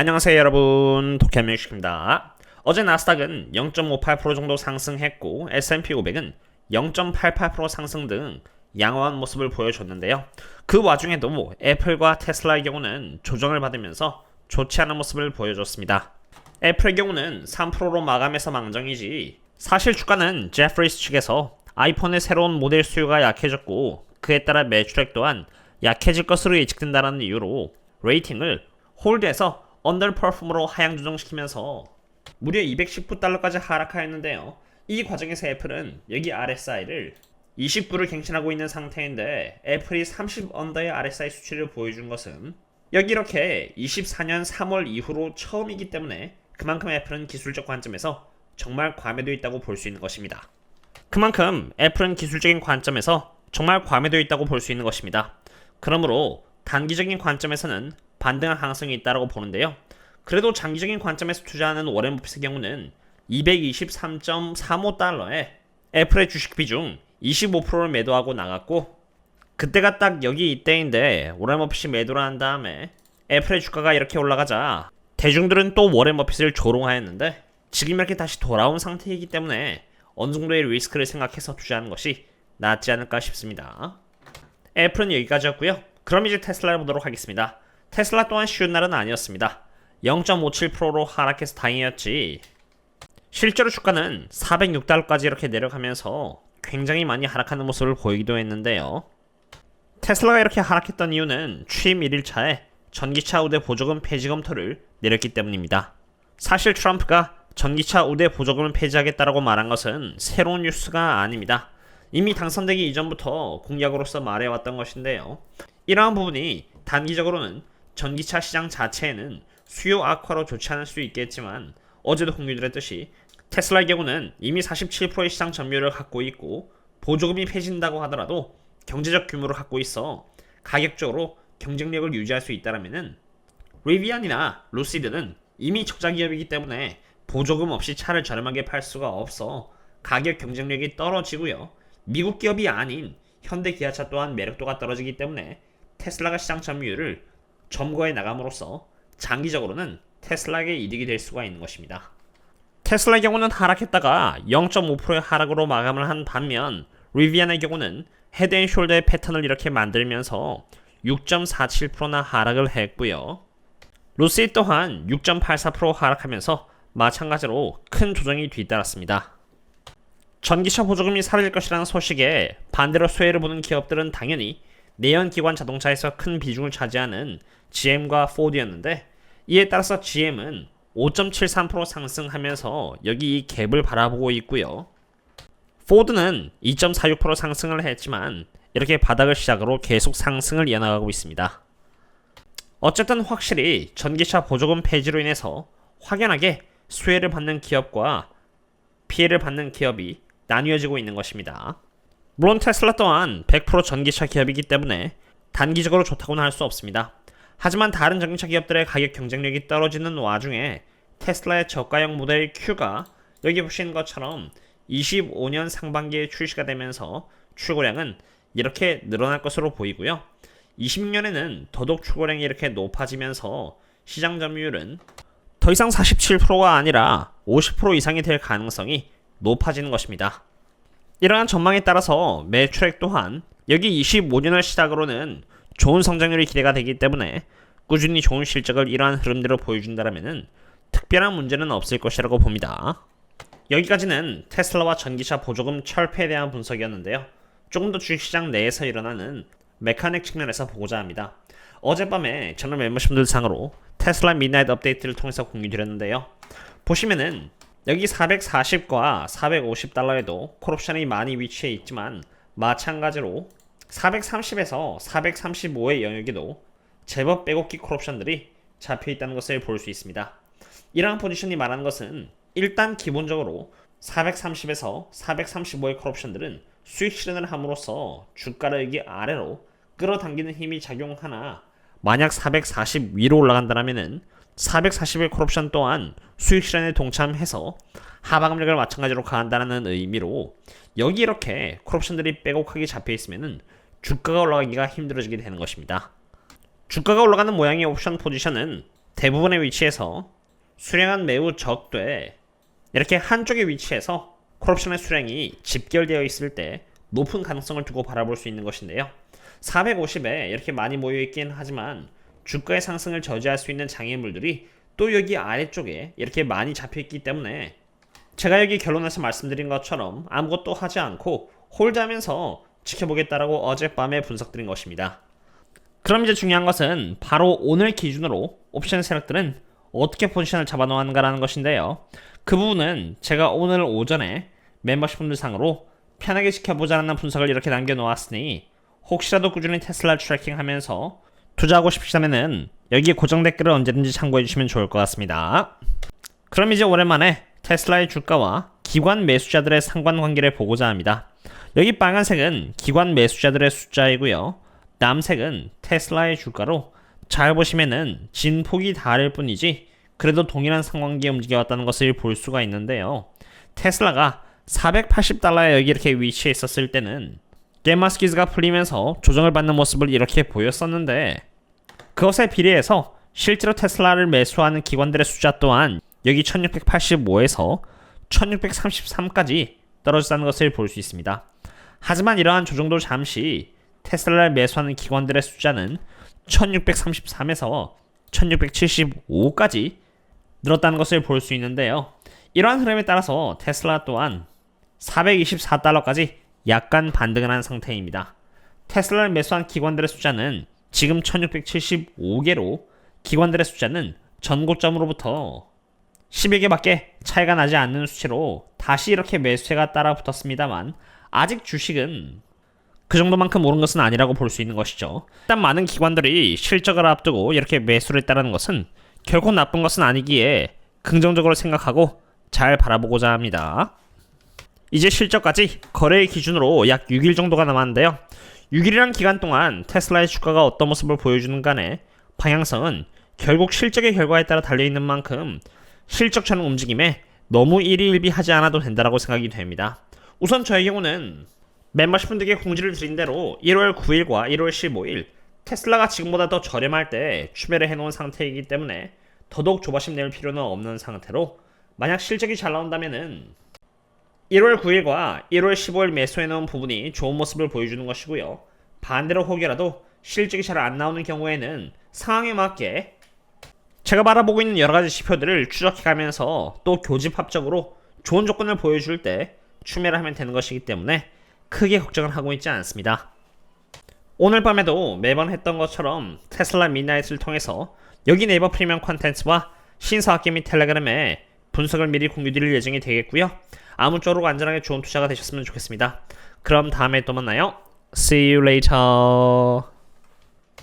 안녕하세요 여러분 도쿄뮤직입니다. 어제 나스닥은 0.58% 정도 상승했고 S&P 500은 0.88% 상승 등 양호한 모습을 보여줬는데요. 그 와중에도 애플과 테슬라의 경우는 조정을 받으면서 좋지 않은 모습을 보여줬습니다. 애플의 경우는 3%로 마감해서 망정이지 사실 주가는 제프리스 측에서 아이폰의 새로운 모델 수요가 약해졌고 그에 따라 매출액 또한 약해질 것으로 예측된다는 이유로 레이팅을 홀드해서 언더퍼폼으로 하향 조정시키면서 무려 219달러까지 하락하였는데요. 이 과정에서 애플은 여기 RSI를 29를 갱신하고 있는 상태인데 애플이 30 언더의 RSI 수치를 보여준 것은 여기 이렇게 24년 3월 이후로 처음이기 때문에 그만큼 애플은 기술적 관점에서 정말 과매도 있다고 볼 수 있는 것입니다. 그만큼 애플은 기술적인 관점에서 정말 과매도 있다고 볼 수 있는 것입니다. 그러므로 단기적인 관점에서는 반등할 가능성이 있다고 보는데요. 그래도 장기적인 관점에서 투자하는 워렌 버핏의 경우는 223.35달러에 애플의 주식 비중 25%를 매도하고 나갔고 그때가 딱 여기 이때인데 워렌 버핏이 매도를 한 다음에 애플의 주가가 이렇게 올라가자 대중들은 또 워렌 버핏을 조롱하였는데 지금 이렇게 다시 돌아온 상태이기 때문에 어느 정도의 리스크를 생각해서 투자하는 것이 낫지 않을까 싶습니다. 애플은 여기까지였고요. 그럼 이제 테슬라를 보도록 하겠습니다. 테슬라 또한 쉬운 날은 아니었습니다. 0.57%로 하락해서 다행이었지. 실제로 주가는 406달러까지 이렇게 내려가면서 굉장히 많이 하락하는 모습을 보이기도 했는데요. 테슬라가 이렇게 하락했던 이유는 취임 1일차에 전기차 우대 보조금 폐지 검토를 내렸기 때문입니다. 사실 트럼프가 전기차 우대 보조금을 폐지하겠다라고 말한 것은 새로운 뉴스가 아닙니다. 이미 당선되기 이전부터 공약으로서 말해왔던 것인데요. 이러한 부분이 단기적으로는 전기차 시장 자체에는 수요 악화로 좋지 않을 수 있겠지만 어제도 공유드렸듯이 테슬라의 경우는 이미 47%의 시장 점유율을 갖고 있고 보조금이 폐지된다고 하더라도 경제적 규모를 갖고 있어 가격적으로 경쟁력을 유지할 수 있다라면은 리비안이나 루시드는 이미 적자 기업이기 때문에 보조금 없이 차를 저렴하게 팔 수가 없어 가격 경쟁력이 떨어지고요. 미국 기업이 아닌 현대 기아차 또한 매력도가 떨어지기 때문에 테슬라가 시장 점유율을 점거해 나감으로써 장기적으로는 테슬라에게 이득이 될 수가 있는 것입니다. 테슬라의 경우는 하락했다가 0.5%의 하락으로 마감을 한 반면 리비안의 경우는 헤드앤숄더의 패턴을 이렇게 만들면서 6.47%나 하락을 했고요. 루시 또한 6.84% 하락하면서 마찬가지로 큰 조정이 뒤따랐습니다. 전기차 보조금이 사라질 것이라는 소식에 반대로 수혜를 보는 기업들은 당연히 내연기관 자동차에서 큰 비중을 차지하는 GM과 포드였는데 이에 따라서 GM은 5.73% 상승하면서 여기 이 갭을 바라보고 있고요. 포드는 2.46% 상승을 했지만 이렇게 바닥을 시작으로 계속 상승을 이어나가고 있습니다. 어쨌든 확실히 전기차 보조금 폐지로 인해서 확연하게 수혜를 받는 기업과 피해를 받는 기업이 나뉘어지고 있는 것입니다. 물론 테슬라 또한 100% 전기차 기업이기 때문에 단기적으로 좋다고는 할 수 없습니다. 하지만 다른 전기차 기업들의 가격 경쟁력이 떨어지는 와중에 테슬라의 저가형 모델 Q가 여기 보시는 것처럼 25년 상반기에 출시가 되면서 출고량은 이렇게 늘어날 것으로 보이고요. 26년에는 더더욱 출고량이 이렇게 높아지면서 시장 점유율은 더 이상 47%가 아니라 50% 이상이 될 가능성이 높아지는 것입니다. 이러한 전망에 따라서 매출액 또한 여기 25년을 시작으로는 좋은 성장률이 기대가 되기 때문에 꾸준히 좋은 실적을 이러한 흐름대로 보여준다면 특별한 문제는 없을 것이라고 봅니다. 여기까지는 테슬라와 전기차 보조금 철폐에 대한 분석이었는데요. 조금 더 주식시장 내에서 일어나는 메카닉 측면에서 보고자 합니다. 어젯밤에 저는 멤버십들 상으로 테슬라 미나잇 업데이트를 통해서 공유드렸는데요. 보시면은 여기 440과 450달러에도 콜옵션이 많이 위치해 있지만 마찬가지로 430에서 435의 영역에도 제법 빼곡히 콜옵션들이 잡혀 있다는 것을 볼 수 있습니다. 이러한 포지션이 말하는 것은 일단 기본적으로 430에서 435의 콜옵션들은 수익 실현을 함으로써 주가를 여기 아래로 끌어당기는 힘이 작용하나 만약 440 위로 올라간다면은 440의 콜옵션 또한 수익 실현에 동참해서 하방력을 마찬가지로 가한다는 의미로 여기 이렇게 콜옵션들이 빼곡하게 잡혀 있으면은 주가가 올라가기가 힘들어지게 되는 것입니다. 주가가 올라가는 모양의 옵션 포지션은 대부분의 위치에서 수량은 매우 적돼 이렇게 한쪽의 위치에서 콜옵션의 수량이 집결되어 있을 때 높은 가능성을 두고 바라볼 수 있는 것인데요. 450에 이렇게 많이 모여 있긴 하지만 주가의 상승을 저지할 수 있는 장애물들이 또 여기 아래쪽에 이렇게 많이 잡혀 있기 때문에 제가 여기 결론에서 말씀드린 것처럼 아무것도 하지 않고 홀드하면서 지켜보겠다라고 어젯밤에 분석드린 것입니다. 그럼 이제 중요한 것은 바로 오늘 기준으로 옵션 세력들은 어떻게 포지션을 잡아놓았는가라는 것인데요. 그 부분은 제가 오늘 오전에 멤버십 분들 상으로 편하게 지켜보자는 분석을 이렇게 남겨놓았으니 혹시라도 꾸준히 테슬라 트래킹하면서 투자하고 싶으시다면은 여기 고정 댓글을 언제든지 참고해 주시면 좋을 것 같습니다. 그럼 이제 오랜만에 테슬라의 주가와 기관 매수자들의 상관관계를 보고자 합니다. 여기 빨간색은 기관 매수자들의 숫자이고요. 남색은 테슬라의 주가로 잘 보시면은 진폭이 다를 뿐이지 그래도 동일한 상관계에 움직여왔다는 것을 볼 수가 있는데요. 테슬라가 480달러에 여기 이렇게 위치해 있었을 때는 게마스키즈가 풀리면서 조정을 받는 모습을 이렇게 보였었는데 그것에 비례해서 실제로 테슬라를 매수하는 기관들의 숫자 또한 여기 1685에서 1633까지 떨어졌다는 것을 볼 수 있습니다. 하지만 이러한 조정도 잠시 테슬라를 매수하는 기관들의 숫자는 1633에서 1675까지 늘었다는 것을 볼 수 있는데요. 이러한 흐름에 따라서 테슬라 또한 424달러까지 약간 반등을 한 상태입니다. 테슬라를 매수한 기관들의 숫자는 지금 1675개로 기관들의 숫자는 전고점으로부터 10여 개밖에 차이가 나지 않는 수치로 다시 이렇게 매수세가 따라 붙었습니다만 아직 주식은 그 정도만큼 오른 것은 아니라고 볼 수 있는 것이죠. 일단 많은 기관들이 실적을 앞두고 이렇게 매수를 했다는 것은 결코 나쁜 것은 아니기에 긍정적으로 생각하고 잘 바라보고자 합니다. 이제 실적까지 거래일 기준으로 약 6일 정도가 남았는데요. 6일이란 기간 동안 테슬라의 주가가 어떤 모습을 보여주는 간에 방향성은 결국 실적의 결과에 따라 달려있는 만큼 실적처럼 움직임에 너무 일희일비하지 않아도 된다라고 생각이 됩니다. 우선 저의 경우는 멤버십 분들께 공지를 드린 대로 1월 9일과 1월 15일 테슬라가 지금보다 더 저렴할 때 추매를 해놓은 상태이기 때문에 더더욱 조바심 낼 필요는 없는 상태로 만약 실적이 잘 나온다면은 1월 9일과 1월 15일 매수해 놓은 부분이 좋은 모습을 보여주는 것이고요. 반대로 혹여라도 실적이 잘 안 나오는 경우에는 상황에 맞게 제가 바라보고 있는 여러 가지 지표들을 추적해 가면서 또 교집합적으로 좋은 조건을 보여줄 때 추매를 하면 되는 것이기 때문에 크게 걱정을 하고 있지 않습니다. 오늘 밤에도 매번 했던 것처럼 테슬라 미나잇을 통해서 여기 네이버 프리미엄 콘텐츠와 신사학계 및 텔레그램에 분석을 미리 공유드릴 예정이 되겠고요. 아무쪼록 안전하게 좋은 투자가 되셨으면 좋겠습니다. 그럼 다음에 또 만나요. See you later.